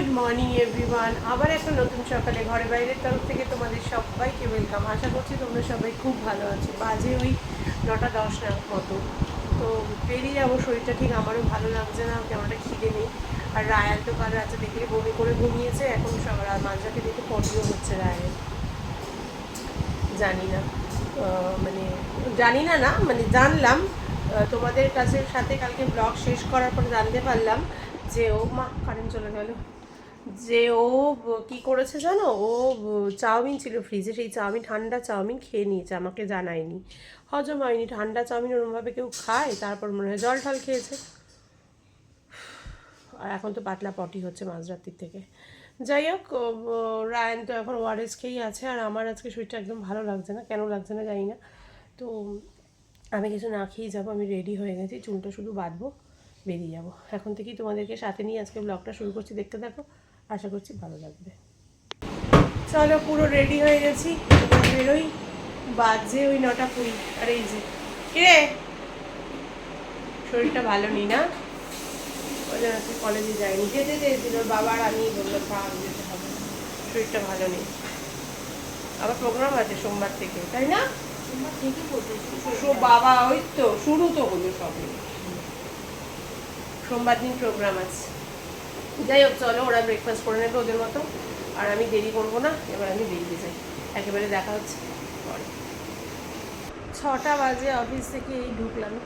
Good morning everyone আবার একটা নতুন সকালে ঘরে বাইরের তরফ থেকে তোমাদের সবাইকে ওয়েলকাম আশা করছি তোমরা সবাই খুব ভালো আছো। বাজে ওই নটা দশ না মতো। তো বেরিয়ে যাব, শরীরটা ঠিক আমারও ভালো লাগছে না কেমনটা খিদে নেই। আর রায়ান তো কাল রাতে দেখলে বমি করে ঘুমিয়েছে, এখন সকাল আর মাঝরাতে দেখে পটিও হচ্ছে রায়ের জানি না। মানে জানি না না মানে জানলাম। তোমাদের কাছে সাথে কালকে ব্লগ শেষ করার পর জানতে পারলাম যে, ও মা কারেন্ট চলে গেল। যে ও কি করেছে জানো? ও চাউমিন ছিল ফ্রিজে সেই চাউমিন, ঠান্ডা চাউমিন খেয়ে নিয়েছে, আমাকে জানায়নি। হজম হয়নি, ঠান্ডা চাউমিন ওরমভাবে কেউ খায়, তারপর মনে হয় জল ঠল খেয়েছে। আর এখন তো পাতলা পটি হচ্ছে মাঝরাত্রির থেকে। যাই হোক রায়ান তো এখন ওয়ারেস খেয়েই আছে, আর আমার আজকে শরীরটা একদম ভালো লাগছে না। কেন লাগছে না জানি না। তো আমি কিছু না খেয়েই যাব, আমি রেডি হয়ে গেছি, চুলটা শুধু বাঁধবো, বেরিয়ে যাব। এখন থেকেই তোমাদেরকে সাথে নিয়ে আজকে ব্লগটা শুরু করছি, দেখতে থাকো। আশা করছি ভালো লাগবে। চলো পুরো রেডি হয়ে গেছি। বেরোই। বাজে ওই নটা কুড়ি। আর এই যে কিরে শরীরটা ভালো নেই না? ওই জন্য কলেজে যাইনি যেতে চেয়েছিল বাবার আমি বলল যেতে হবে। শরীরটা ভালো নেই। আবার প্রোগ্রাম আছে সোমবার থেকে তাই না? বাবা ওই তো শুরু তো হলো সবে সোমবার দিন প্রোগ্রাম আছে। যাই হোক চলো ওরা ব্রেকফাস্ট করে নেবে ওদের মতো। আর আমি দেরি করব না এবার আমি বেরিয়ে যাই। একেবারে দেখা হচ্ছে। পরে। ছটা বাজে অফিস থেকে এই ঢুকলাম।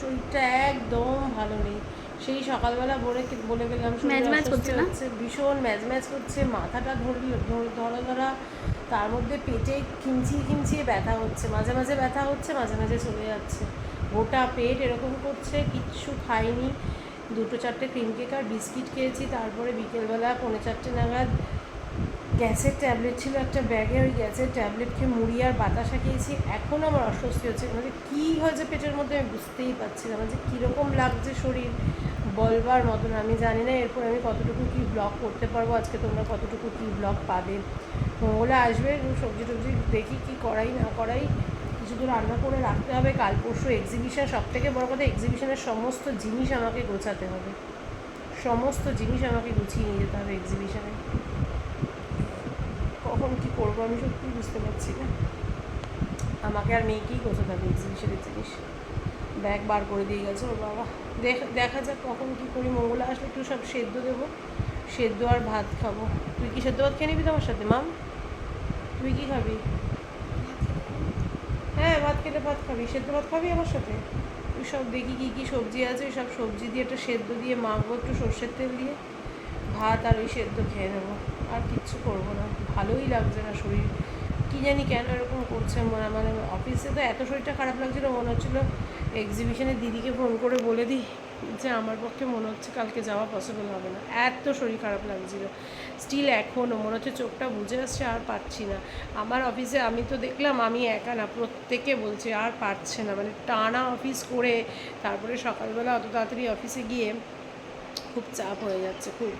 শরীরটা একদম ভালো নেই। সেই সকালবেলা বলে বলে গেলাম ভীষণ ম্যাজ ম্যাজ করছে মাথাটা ধরল ধর- ধরা তার মধ্যে পেটে খিমচিয়ে খিমচিয়ে ব্যথা হচ্ছে মাঝে মাঝে ব্যথা হচ্ছে মাঝে মাঝে চলে যাচ্ছে। গোটা পেট এরকম করছে কিচ্ছু খাইনি। দুটো চারটে ক্রিম কেক আর বিস্কিট খেয়েছি, তারপরে বিকেলবেলা পৌনে চারটে নাগাদ গ্যাসের ট্যাবলেট ছিল একটা ব্যাগে ওই গ্যাসের ট্যাবলেট খেয়ে মুড়ি আর বাতাসা খেয়েছি। এখন আমার অস্বস্তি হচ্ছে মানে কী হয়েছে পেটের মধ্যে আমি বুঝতেই পারছি না মানে কীরকম লাগছে শরীর বলবার মতন, আমি জানি না এরপর আমি কতটুকু কী ব্লগ করতে পারব, আজকে তোমরা কতটুকু কী ব্লগ পাবে। মঙ্গলে আসবে সবজি টবজি দেখি কী করাই, না করাই। কিছু রান্না করে রাখতে হবে, কাল পরশু এক্সিবিশন সব থেকে বড় কথা এক্সিবিশনের সমস্ত জিনিস আমাকে গোছাতে হবে। সমস্ত জিনিস আমাকে গুছিয়ে নিয়ে যেতে হবে এক্সিবিশনে কখন কি করব আমি সত্যি বুঝতে পারছি না। আমাকে আর মেয়েকেই গোছাতে হবে এক্সিবিশনের জিনিস। ব্যাগ বার করে দিয়ে গেছে ওর বাবা। দেখ দেখা যাক কখন কী করি। মঙ্গলা আসলে একটু সব সেদ্ধ দেবো। সেদ্ধ আর ভাত খাব। তুই কি সেদ্ধ ভাত খেয়ে নিবি তোমার সাথে, মাম? তুই কি খাবি? হ্যাঁ ভাত খেলে ভাত খাবি, সেদ্ধ ভাত খাবি আমার সাথে। ওই সব দেখি কী কী সবজি আছে ওই সব সবজি দিয়ে একটা সেদ্ধ দিয়ে মাখবো একটু সর্ষের তেল দিয়ে। ভাত আর ওই সেদ্ধ খেয়ে নেব, আর কিচ্ছু করব না। ভালোই লাগছে না শরীর। কী জানি কেন এরকম করছে মনে মানে অফিসে তো এত শরীরটা খারাপ লাগছিল, মনে হচ্ছিল এক্সিবিশনে দিদিকে ফোন করে বলে দিই। যে আমার পক্ষে মনে হচ্ছে কালকে যাওয়া পসিবল হবে না। এত শরীর খারাপ লাগছিল। স্টিল এখনও মনে হচ্ছে চোখটা বুঝে আসছে, আর পারছি না। আমার অফিসে আমি তো দেখলাম আমি একা না, প্রত্যেকে বলছে আর পারছে না। মানে টানা অফিস করে তারপরে সকালবেলা অত তাড়াতাড়ি অফিসে গিয়ে খুব চাপ হয়ে যাচ্ছে খুব।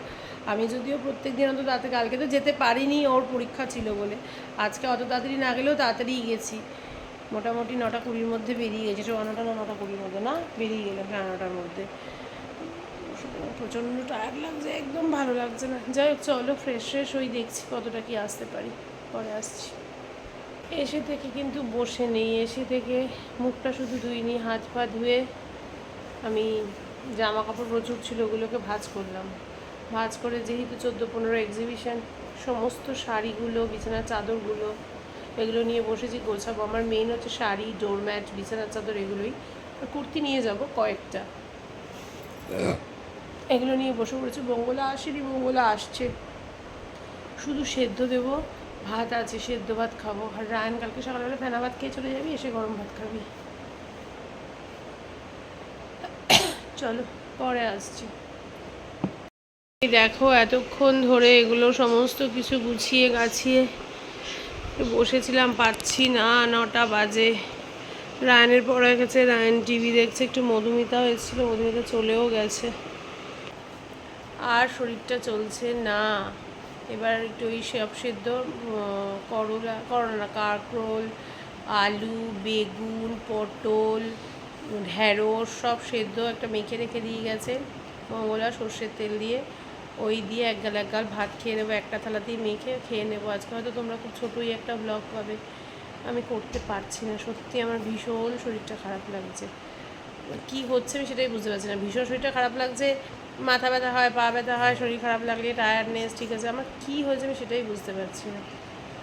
আমি যদিও প্রত্যেক দিন অত তাড়াতাড়ি, কালকে তো যেতে পারিনি, ওর পরীক্ষা ছিল বলে। আজকে অত তাড়াতাড়ি না গেলেও তাড়াতাড়ি গেছি। মোটামুটি নটা কুড়ির মধ্যে বেরিয়ে গেছে, সোয়া নটা না নটা কুড়ির মধ্যে, না? বেরিয়ে গেলাম সাড়ে নটার মধ্যে। প্রচণ্ড টায়ার্ড লাগছে, একদম ভালো লাগছে না। যাই হোক, চলো ফ্রেশ ফ্রেশ হই, দেখছি কতটা কি আসতে পারি। পরে আসছি। এসে থেকে কিন্তু বসে নেই, এসে থেকে মুখটা শুধু ধুইনি, হাত পা ধুয়ে আমি জামা কাপড় প্রচুর ছিল, ওগুলোকে ভাজ করলাম। ভাজ করে যেহেতু চোদ্দ পনেরো এক্সিবিশন সমস্ত শাড়িগুলো, বিছানার চাদরগুলো এগুলো নিয়ে বসেছি, গোছাবো। আমার মেইন হচ্ছে শাড়ি ডোরম্যাট বিছানার চাদর, এগুলোই। কুর্তি নিয়ে যাব কয়েকটা। এগুলো নিয়ে বসে পড়েছে। বঙ্গলা আসেনি, বঙ্গলা আসছে। শুধু সেদ্ধ দেব, ভাত আছে, সেদ্ধ ভাত খাব। আর রায়ন কালকে সকালবেলা ফেনা ভাত খেয়ে চলে যাবি, এসে গরম ভাত খাবি। চলো, পরে আসছি। দেখো, এতক্ষণ ধরে এগুলো সমস্ত কিছু গুছিয়ে গাছিয়ে বসেছিলাম পাচ্ছি না, নটা বাজে। রায়নের পড়ে গেছে, রায়ন টিভি দেখছে, একটু মধুমিতা হয়েছিল, মধুমিতা চলেও গেছে। আর শরীরটা চলছে না। এবার একটু ওই সব সেদ্ধ করলা করলা কাঁকরোল, আলু, বেগুন, পটল ঢ্যাঁড়স সব সেদ্ধ একটা মেখে রেখে দিয়ে গেছে, মঙ্গলা সর্ষের তেল দিয়ে। ওই দিয়ে এক গাল এক গাল ভাত খেয়ে নেব, একটা থালাতেই মেখে খেয়ে নেব। আজকে হয়তো তোমরা খুব ছোটোই একটা ব্লগ পাবে। আমি করতে পারছি না। সত্যি আমার ভীষণ শরীরটা খারাপ লাগছে। কি হচ্ছে আমি সেটাই বুঝতে পারছি না। ভীষণ শরীরটা খারাপ লাগছে, মাথা ব্যথা হয়, পা ব্যথা হয়, শরীর খারাপ লাগলে টায়ার্ডনেস ঠিক আছে। আমার কী হয়েছে আমি সেটাই বুঝতে পারছি না।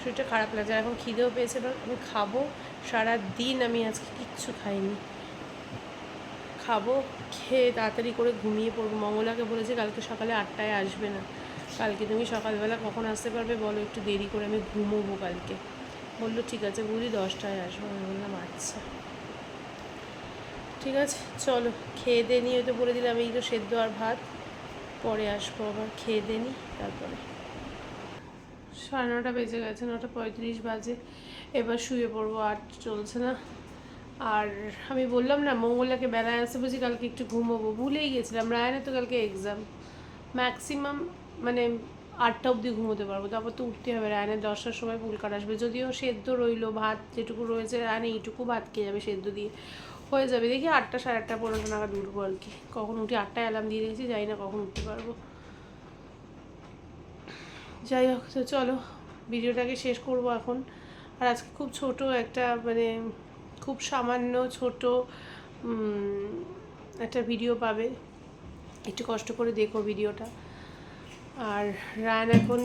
শরীরটা খারাপ লাগছে। এখন খিদেও পেয়েছে, এবার আমি খাব। সারা দিন আমি আজকে কিচ্ছু খাইনি। খাব, খেয়ে তাড়াতাড়ি করে ঘুমিয়ে পড়ব। মঙ্গলাকে বলেছে, কালকে সকালে আটটায় আসবে না। কালকে তুমি সকালবেলা কখন আসতে পারবে বলো, একটু দেরি করে আমি ঘুমোবো কালকে। বলল, ঠিক আছে বুঝি দশটায় আসব। আমি বললাম আচ্ছা। ঠিক আছে, চলো, খেয়ে দিয়ে নিয়ে তো বলে দিলাম, এই তো সেদ্ধ আর ভাত। পরে আসব আবার, খেয়ে দিয়ে নিই, তারপরে। সাড়ে নটা বেজে গেছে, নটা পঁয়ত্রিশ বাজে। এবার শুয়ে পড়ব, আর চলছে না। আর আমি বললাম না, মঙ্গলাকে বেলায় আসতে বুঝি কালকে একটু ঘুমোবো। ভুলেই গেছিলাম রায়নে তো কালকে এক্সাম ম্যাক্সিমাম মানে আটটা অবধি ঘুমোতে পারব, তারপর তো উঠতে হবে। রায়নের দশটার সময় পুলকাট আসবে। যদিও সেদ্ধ রইল, ভাত যেটুকু রয়েছে, রায়ন এইটুকু ভাত খেয়ে যাবে সেদ্ধ দিয়ে। হয়ে যাবে, দেখি আটটা সাড়ে আটটা পনেরোটা নাগাদ উঠবো আর কি। কখন উঠি আটটায় অ্যালার্ম দিয়ে রেখেছি জানি না কখন উঠতে পারব। যাই হোক, তো চলো, ভিডিওটাকে শেষ করব এখন। আর আজকে খুব ছোট একটা মানে খুব সামান্য ছোট একটা ভিডিও পাবে। একটু কষ্ট করে দেখো ভিডিওটা আর রান এখন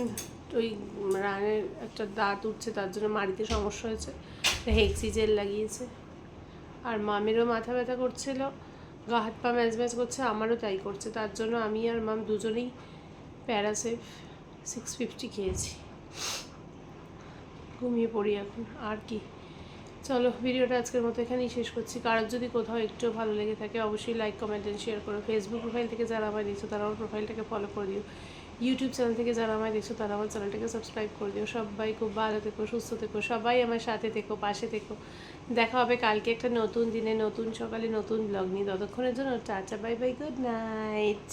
ওই রানের একটা দাঁত উঠছে, তার জন্য মাড়িতে সমস্যা হয়েছে। হেক্সি জেল লাগিয়েছে। আর মামেরও মাথা ব্যথা করছিল। গা হাত পা ম্যাচ ম্যাচ করছে, আমারও তাই করছে। তার জন্য আমি আর মাম দুজনেই প্যারাসেফ সিক্স ফিফটি খেয়েছি। ঘুমিয়ে পড়ি এখন। আর কি? চলো, ভিডিওটা আজকের মতো এখানেই শেষ করছি। কারোর যদি কোথাও একটু ভালো লেগে থাকে, অবশ্যই লাইক কমেন্ট অ্যান্ড শেয়ার করো। ফেসবুক প্রোফাইল থেকে যারা আমায় দেখছ, তারা আমার প্রোফাইলটাকে ফলো করে দিও। ইউটিউব চ্যানেল থেকে যারা আমায় দেখছ, তারা আমার চ্যানেলটাকে সাবস্ক্রাইব করে দিও। সবাই খুব ভালো থেকো, সুস্থ থেকো, সবাই আমার সাথে থেকো, পাশে থেকো। দেখা হবে কালকে একটা নতুন দিনে, নতুন সকালে নতুন ব্লগ নিয়ে। ততক্ষণের জন্য tata bye bye good night